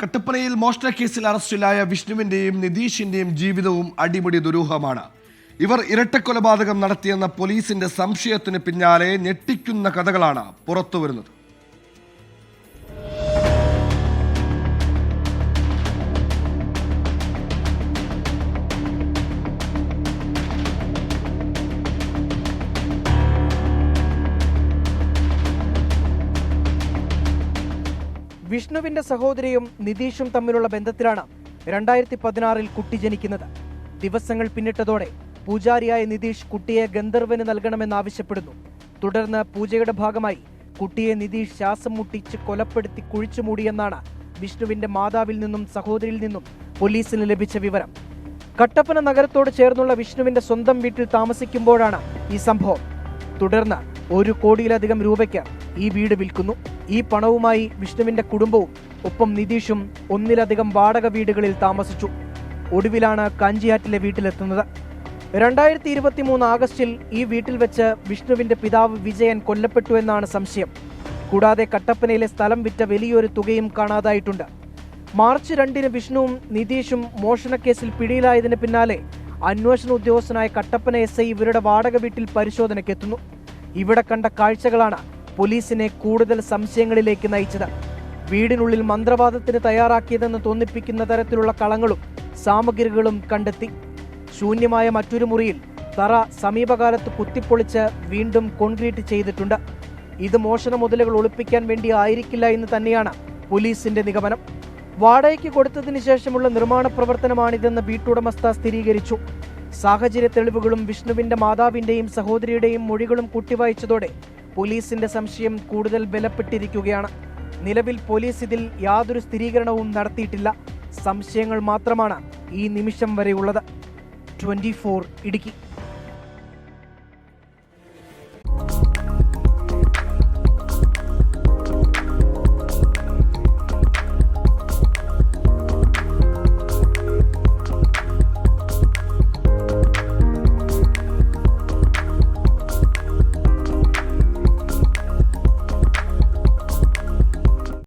കട്ടപ്പനയിൽ മോഷണ കേസിൽ അറസ്റ്റിലായ വിഷ്ണുവിന്റെയും നിതീഷിന്റെയും ജീവിതവും അടിമുടി ദുരൂഹമാണ്. ഇവർ ഇരട്ടക്കൊലപാതകം നടത്തിയെന്ന പോലീസിന്റെ സംശയത്തിന് പിന്നാലെ ഞെട്ടിക്കുന്ന കഥകളാണ് പുറത്തുവരുന്നത്. വിഷ്ണുവിന്റെ സഹോദരിയും നിതീഷും തമ്മിലുള്ള ബന്ധത്തിലാണ് രണ്ടായിരത്തി പതിനാറിൽ കുട്ടി ജനിക്കുന്നത്. ദിവസങ്ങൾ പിന്നിട്ടതോടെ പൂജാരിയായ നിതീഷ് കുട്ടിയെ ഗന്ധർവന് നൽകണമെന്നാവശ്യപ്പെടുന്നു തുടർന്ന് പൂജയുടെ ഭാഗമായി കുട്ടിയെ നിതീഷ് ശ്വാസം മുട്ടിച്ച് കൊലപ്പെടുത്തി കുഴിച്ചുമൂടിയെന്നാണ് വിഷ്ണുവിന്റെ മാതാവിൽ നിന്നും സഹോദരിയിൽ നിന്നും പോലീസിന് ലഭിച്ച വിവരം. കട്ടപ്പന നഗരത്തോട് ചേർന്നുള്ള വിഷ്ണുവിന്റെ സ്വന്തം വീട്ടിൽ താമസിക്കുമ്പോഴാണ് ഈ സംഭവം. തുടർന്ന് ഒരു കോടിയിലധികം രൂപയ്ക്ക് ഈ വീട് വിൽക്കുന്നു. ഈ പണവുമായി വിഷ്ണുവിന്റെ കുടുംബവും ഒപ്പം നിതീഷും ഒന്നിലധികം വാടക വീടുകളിൽ താമസിച്ചു. ഒടുവിലാണ് കാഞ്ചിയാറ്റിലെ വീട്ടിലെത്തുന്നത്. രണ്ടായിരത്തി ഇരുപത്തി മൂന്ന് ആഗസ്റ്റിൽ ഈ വീട്ടിൽ വെച്ച് വിഷ്ണുവിന്റെ പിതാവ് വിജയൻ കൊല്ലപ്പെട്ടു എന്നാണ് സംശയം. കൂടാതെ കട്ടപ്പനയിലെ സ്ഥലം വിറ്റ വലിയൊരു തുകയും കാണാതായിട്ടുണ്ട്. മാർച്ച് രണ്ടിന് വിഷ്ണുവും നിതീഷും മോഷണക്കേസിൽ പിടിയിലായതിന് പിന്നാലെ അന്വേഷണ ഉദ്യോഗസ്ഥനായ കട്ടപ്പന എസ് ഐ ഇവരുടെ വാടക വീട്ടിൽ പരിശോധനയ്ക്കെത്തുന്നു. ഇവിടെ കണ്ട കാഴ്ചകളാണ് പോലീസിനെ കൂടുതൽ സംശയങ്ങളിലേക്ക് നയിച്ചത്. വീടിനുള്ളിൽ മന്ത്രവാദത്തിന് തയ്യാറാക്കിയതെന്ന് തോന്നിപ്പിക്കുന്ന തരത്തിലുള്ള കളങ്ങളും സാമഗ്രികളും കണ്ടെത്തി. ശൂന്യമായ മറ്റൊരു മുറിയിൽ തറ സമീപകാലത്ത് കുത്തിപ്പൊളിച്ച് വീണ്ടും കോൺക്രീറ്റ് ചെയ്തിട്ടുണ്ട്. ഇത് മോഷണ മുതലുകൾ ഒളിപ്പിക്കാൻ വേണ്ടി ആയിരിക്കില്ല എന്ന് തന്നെയാണ് പോലീസിന്റെ നിഗമനം. വാടകയ്ക്ക് കൊടുത്തതിന് ശേഷമുള്ള നിർമ്മാണ പ്രവർത്തനമാണിതെന്ന് വീട്ടുടമസ്ഥ സ്ഥിരീകരിച്ചു. സാഹചര്യ തെളിവുകളും വിഷ്ണുവിന്റെ മാതാവിന്റെയും സഹോദരിയുടെയും മൊഴികളും കൂട്ടിവായിച്ചതോടെ പോലീസിന്റെ സംശയം കൂടുതൽ ബലപ്പെട്ടിരിക്കുകയാണ്. നിലവിൽ പോലീസ് ഇതിൽ യാതൊരു സ്ഥിരീകരണവും നടത്തിയിട്ടില്ല. സംശയങ്ങൾ മാത്രമാണ് ഈ നിമിഷം വരെയുള്ളത് ട്വന്റി ഫോർ ഇടുക്കി.